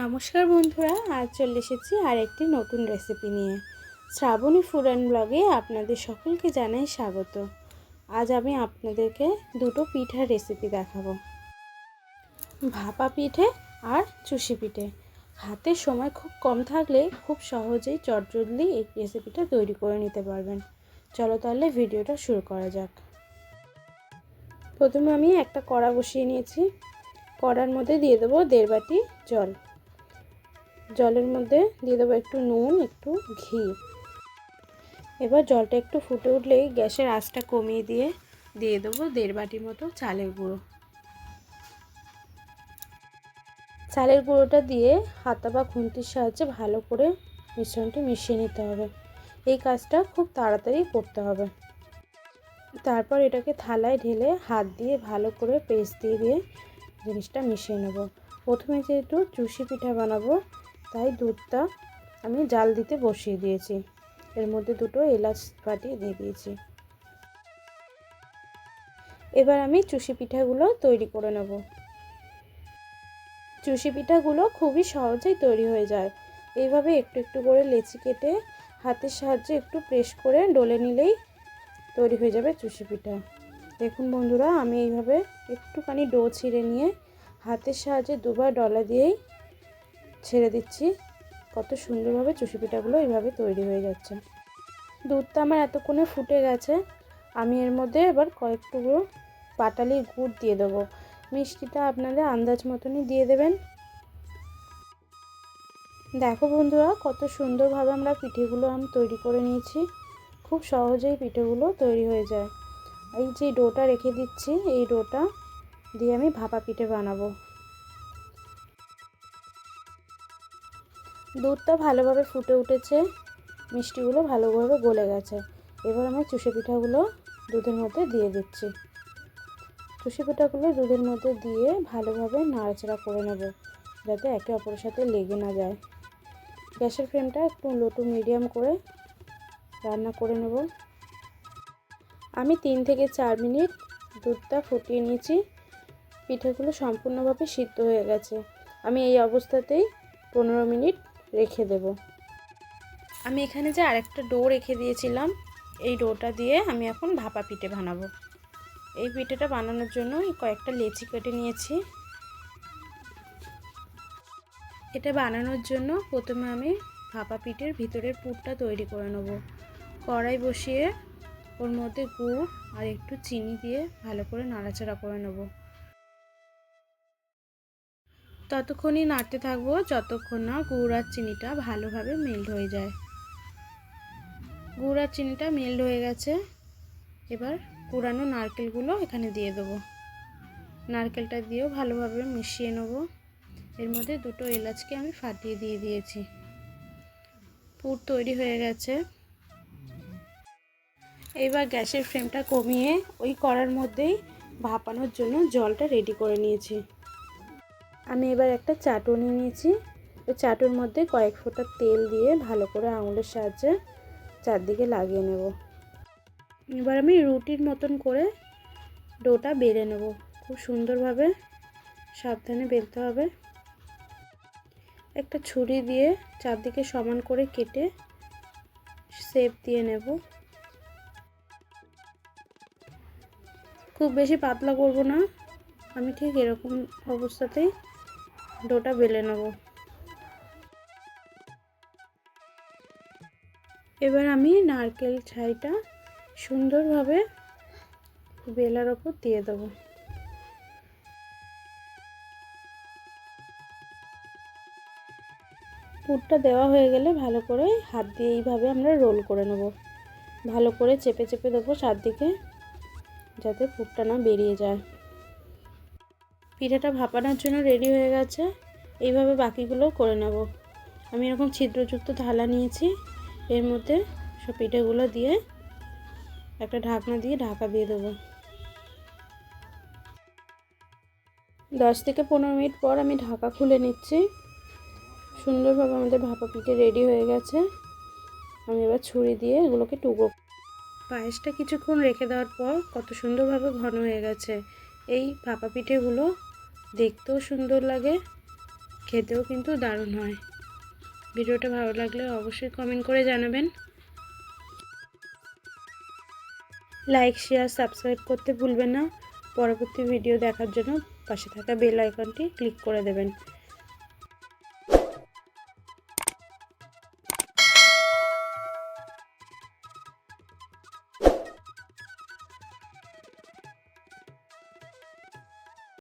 নমস্কার বন্ধুরা, আজ চলে এসেছি আর একটি নতুন রেসিপি নিয়ে। শ্রাবণী অ্যান্ড ব্লগে আপনাদের সকলকে জানাই স্বাগত। আজ আমি আপনাদেরকে দুটো পিঠার রেসিপি দেখাবো। ভাপা পিঠে আর চুষি পিঠে। হাতে সময় খুব কম থাকলে খুব সহজেই চটজলদি এই রেসিপিটা তৈরি করে নিতে পারবেন। চলো তাহলে ভিডিওটা শুরু করা যাক। প্রথমে আমি একটা কড়া বসিয়ে নিয়েছি। কড়ার মধ্যে দিয়ে দেবো দেড় বাটি জল। জলের মধ্যে দিয়ে দেবো একটু নুন, একটু ঘি। এবার জলটা একটু ফুটে উঠলেই গ্যাসের আঁচটা কমিয়ে দিয়ে দিয়ে দেবো দেড় বাটি মতো চালের গুঁড়ো। চালের গুঁড়োটা দিয়ে হাতা বা খুন্তির সাহায্যে ভালো করে মিশ্রণটি মিশিয়ে নিতে হবে। এই কাজটা খুব তাড়াতাড়ি করতে হবে। তারপর এটাকে থালায় ঢেলে হাত দিয়ে ভালো করে পেস্ট দিয়ে দিয়ে জিনিসটা মিশিয়ে নেব। প্রথমে যেহেতু চুষি পিঠা বানাবো তাই দুধটা আমি জাল দিতে বসিয়ে দিয়েছি। এর মধ্যে দুটো এলাচ ফাটিয়ে দিয়ে দিয়েছি। এবার আমি চুষি পিঠাগুলো তৈরি করে নেব। চুষি পিঠাগুলো খুবই সহজেই তৈরি হয়ে যায়। এইভাবে একটু একটু করে লেচি কেটে হাতের সাহায্যে একটু প্রেস করে ডলে নিলেই তৈরি হয়ে যাবে চুষি পিঠা। দেখুন বন্ধুরা, আমি এইভাবে একটুখানি ডো ছিঁড়ে নিয়ে হাতের সাহায্যে দুবার ডলা দিয়েই ছেড়ে দিচ্ছি। কত সুন্দরভাবে চুষি পিঠাগুলো এইভাবে তৈরি হয়ে যাচ্ছে। দুধটা আমার এতক্ষণে ফুটে গেছে। আমি এর মধ্যে এবার কয়েক টুকরো পাটালি গুড় দিয়ে দেবো। মিষ্টিটা আপনাদের আন্দাজ মতনই দিয়ে দেবেন। দেখো বন্ধুরা, কত সুন্দরভাবে আমরা পিঠেগুলো আমি তৈরি করে নিয়েছি। খুব সহজেই পিঠেগুলো তৈরি হয়ে যায়। এই যে ডোটা রেখে দিচ্ছি, এই ডোটা দিয়ে আমি ভাপা পিঠে বানাবো। দুধটা ভালোভাবে ফুটে উঠেছে, মিষ্টিগুলো ভালোভাবে গলে গেছে। এবার আমি চুষে পিঠাগুলো দুধের মধ্যে দিয়ে দিচ্ছি। চুষে পিঠাগুলো দুধের মধ্যে দিয়ে ভালোভাবে নাড়াচাড়া করে নেব, যাতে একে অপরের সাথে লেগে না যায়। গ্যাসের ফ্লেমটা একটু লো টু মিডিয়াম করে রান্না করে নেব। আমি তিন থেকে চার মিনিট দুধটা ফুটিয়ে নিয়েছি। পিঠেগুলো সম্পূর্ণভাবে সিদ্ধ হয়ে গেছে। আমি এই অবস্থাতেই পনেরো মিনিট রেখে দেব। আমি এখানে যে আরেকটা ডো রেখে দিয়েছিলাম, এই ডোটা দিয়ে আমি এখন ভাপা পিঠে বানাবো। এই পিঠেটা বানানোর জন্য কয়েকটা লেচি কেটে নিয়েছি। এটা বানানোর জন্য প্রথমে আমি ভাপা পিঠের ভিতরের পুরটা তৈরি করে নেব। কড়াই বসিয়ে ওর মধ্যে গুড় আর একটু চিনি দিয়ে ভালো করে নাড়াচাড়া করে নেব। ততক্ষণই নাড়তে থাকব যতক্ষণ না গুড় আর চিনিটা ভালোভাবে মেল্ট হয়ে যায়। গুড় আর চিনিটা মেল্ট হয়ে গেছে। এবার কুড়ানো নারকেলগুলো এখানে দিয়ে দেবো। নারকেলটা দিয়েও ভালোভাবে মিশিয়ে নেব। এর মধ্যে দুটো এলাচকে আমি ফাটিয়ে দিয়ে দিয়েছি। পুর তৈরি হয়ে গেছে। এইবার গ্যাসের ফ্লেমটা কমিয়ে ওই কড়ার মধ্যেই ভাপানোর জন্য জলটা রেডি করে নিয়েছি। আমি এবার একটা চাটুনি নিয়েছি। ওই চাটুর মধ্যে কয়েক ফোঁটা তেল দিয়ে ভালো করে আঙুলের সাহায্যে চারদিকে লাগিয়ে নেব। এবার আমি রুটির মতন করে ডোটা বেড়ে নেব। খুব সুন্দরভাবে সাবধানে বেলতে হবে। একটা ছুরি দিয়ে চারদিকে সমান করে কেটে শেপ দিয়ে নেব। খুব বেশি পাতলা করব না। আমি ঠিক এরকম অবস্থাতেই ডোটা বেলে নেব। এবার আমি নারকেল ছাইটা সুন্দরভাবে বেলার ওপর দিয়ে দেবো। পুরটা দেওয়া হয়ে গেলে ভালো করে হাত দিয়ে এইভাবে আমরা রোল করে নেব। ভালো করে চেপে চেপে দেবো চারদিকে, যাতে পুরটা না বেরিয়ে যায়। পিঠাটা ভাপানোর জন্য রেডি হয়ে গেছে। এইভাবে বাকিগুলো করে নেব। আমি এরকম ছিদ্রযুক্ত থালা নিয়েছি। এর মধ্যে সব পিঠেগুলো দিয়ে একটা ঢাকনা দিয়ে ঢাকা দিয়ে দেবো। দশ থেকে পনেরো মিনিট পর আমি ঢাকা খুলে নিচ্ছি। সুন্দরভাবে আমাদের ভাপা পিঠে রেডি হয়ে গেছে। আমি এবার ছুরি দিয়ে এগুলোকে টুকরো পায়েসটা কিছুক্ষণ রেখে দেওয়ার পর কত সুন্দরভাবে ঘন হয়ে গেছে। এই ভাপা পিঠেগুলো দেখতেও সুন্দর লাগে, খেতেও কিন্তু দারুণ হয়। ভিডিওটা ভালো লাগলে অবশ্যই কমেন্ট করে জানাবেন। লাইক শেয়ার সাবস্ক্রাইব করতে ভুলবেন না। পরবর্তী ভিডিও দেখার জন্য পাশে থাকা বেল আইকনটি ক্লিক করে দেবেন।